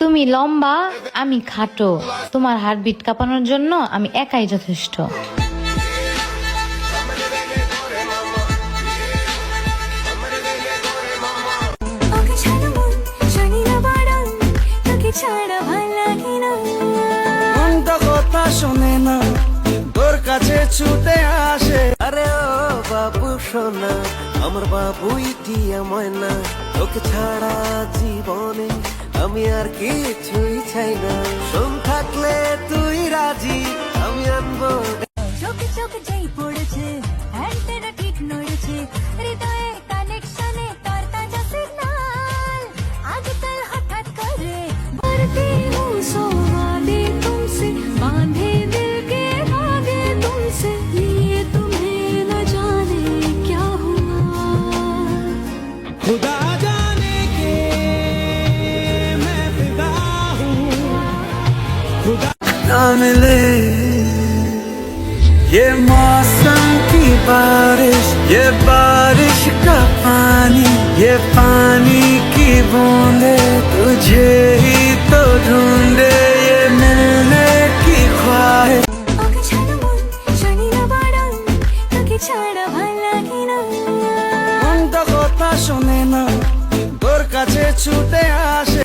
তুমি লম্বা আমি খাটো। তোমার হার্টবিট কাঁপানোর জন্য আমি একাই যথেষ্ট। শোনে না তোর কাছে ছুটে সোনা আমার বাবুই টিয়া ময়না তোকে ছাড়া জীবনে আমি আর কিছুই চাই না। শোন থাকলে তুই রাজি, আমি আনব। চোখে চোখ যেই मिले ये मौसम की बारिश, ये बारिश का पानी, ये पानी की बूंदे, तुझे ही तो ढूंढे 少年の